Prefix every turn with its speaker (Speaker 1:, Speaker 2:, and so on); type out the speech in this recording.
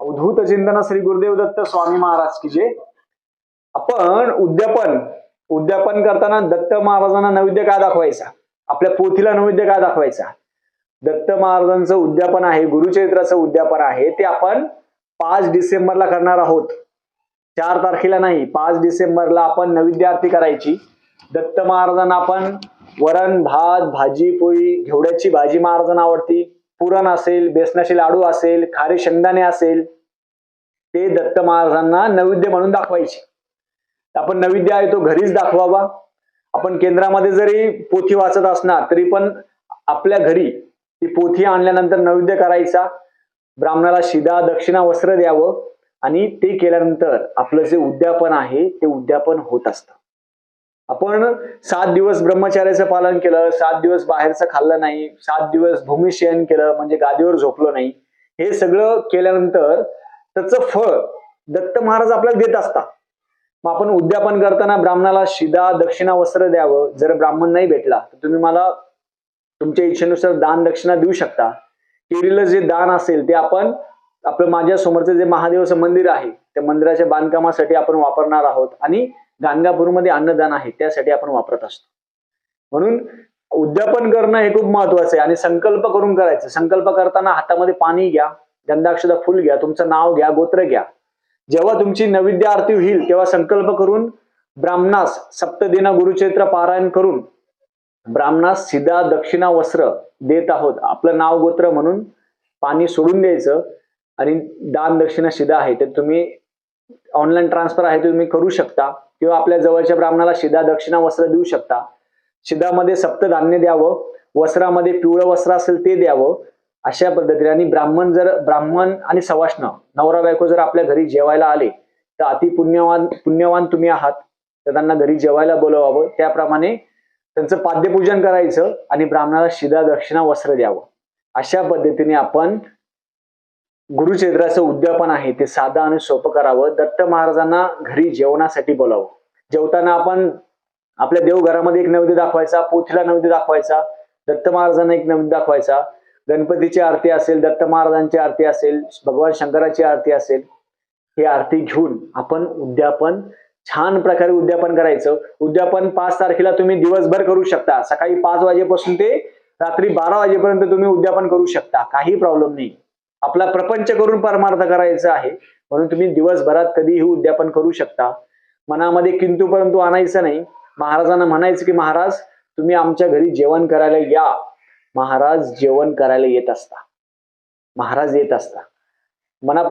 Speaker 1: अवधूत चिंतन श्री गुरुदेव दत्त स्वामी महाराज की जे आपण उद्यापन उद्यापन करताना दत्त महाराजांना नैवेद्य का दाखवायचा? आपल्या पोथीला नैवेद्य का दाखवायचा? दत्त महाराजांचं उद्यापन आहे गुरुचरित्राचं उद्यापन आहे ते आपण पाच डिसेंबरला करणार आहोत. चार तारखेला नाही पाच डिसेंबरला आपण नैवेद्य आरती करायची. दत्त महाराजांना आपण वरण भात भाजी पोळी घेवड्याची भाजी महाराजांना आवडती. पुरण असेल बेसनाचे लाडू असेल खारे शेंगदाणे असेल ते दत्त महाराजांना नैवेद्य म्हणून दाखवायचे. आपण नैवेद्य आहे तो घरीच दाखवावा. आपण केंद्रामध्ये जरी पोथी वाचत असणार तरी पण आपल्या घरी ती पोथी आणल्यानंतर नैवेद्य करायचा. ब्राह्मणाला शिदा दक्षिणा वस्त्र द्यावं आणि ते केल्यानंतर आपलं जे उद्यापन आहे ते उद्यापन होत असतं. आपण सात दिवस ब्रह्मचार्याचं पालन केलं सात दिवस बाहेरचं खाल्लं नाही सात दिवस भूमिशयन केलं म्हणजे गादीवर झोपलो नाही हे सगळं केल्यानंतर त्याचं फळ दत्त महाराज आपल्याला देत असतात. मग आपण उद्यापन करताना ब्राह्मणाला शिदा दक्षिणा वस्त्र द्यावं. जर ब्राह्मण नाही भेटला तर तुम्ही मला तुमच्या इच्छेनुसार दान दक्षिणा देऊ शकता. केलेलं जे दान असेल ते आपण आपलं माझ्या समोरचं जे महादेवाचं मंदिर आहे त्या मंदिराच्या बांधकामासाठी आपण वापरणार आहोत. आणि गाणगापूरमध्ये अन्नदान आहे त्यासाठी आपण वापरत असतो. म्हणून उद्यापन करणं हे खूप महत्वाचं आहे आणि संकल्प करून करायचं. संकल्प करताना हातामध्ये पाणी घ्या गंधाक्षदा फुल घ्या तुमचं नाव घ्या गोत्र घ्या. जेव्हा तुमची नैवेद्य आरती होईल तेव्हा संकल्प करून ब्राह्मणास सप्तदिना गुरुचरित्र पारायण करून ब्राह्मणास सिधा दक्षिणा वस्त्र देत आहोत. आपलं नाव गोत्र म्हणून पाणी सोडून द्यायचं आणि दान दक्षिणा सिधा आहे ते तुम्ही ऑनलाईन ट्रान्सफर आहे तुम्ही करू शकता. किंवा आपल्या जवळच्या ब्राह्मणाला शिदा दक्षिणा वस्त्र देऊ शकता. शिदामध्ये सप्तधान्य द्यावं. वस्त्रामध्ये पिवळं वस्त्र असेल ते द्यावं. अशा पद्धतीने आणि ब्राह्मण जर ब्राह्मण आणि सवाष्ण नवरा बायको जर आपल्या घरी जेवायला आले तर अति पुण्यवान पुण्यवान तुम्ही आहात. तर त्यांना घरी जेवायला बोलवावं. त्याप्रमाणे त्यांचं पाद्यपूजन करायचं आणि ब्राह्मणाला शिदा दक्षिणा वस्त्र द्यावं. अशा पद्धतीने आपण गुरुचरित्राचं उद्यापन आहे ते साधं आणि सोपं करावं. दत्त महाराजांना घरी जेवणासाठी बोलावं. जेवताना आपण आपल्या देवघरामध्ये एक नैवेद्य दाखवायचा पोथीला नैवेद्य दाखवायचा दत्त महाराजांना एक नैवेद्य दाखवायचा. गणपतीची आरती असेल दत्त महाराजांची आरती असेल भगवान शंकराची आरती असेल ही आरती घेऊन आपण उद्यापन छान प्रकारे उद्यापन करायचं. उद्यापन पाच तारखेला तुम्ही दिवसभर करू शकता. सकाळी पाच वाजेपासून ते रात्री बारा वाजेपर्यंत तुम्ही उद्यापन करू शकता. काही प्रॉब्लेम नाही. आपला प्रपंच करून परमार्थ करायचा आहे. म्हणून तुम्ही दिवसभरात कधीही उद्यापन करू शकता. मनामध्ये किंतु परंतु आणायचं नाही. महाराजांना म्हणायचं की महाराज तुम्ही आमच्या घरी जेवण करायला या. महाराज जेवण करायला येत असता. महाराज येत असता. मना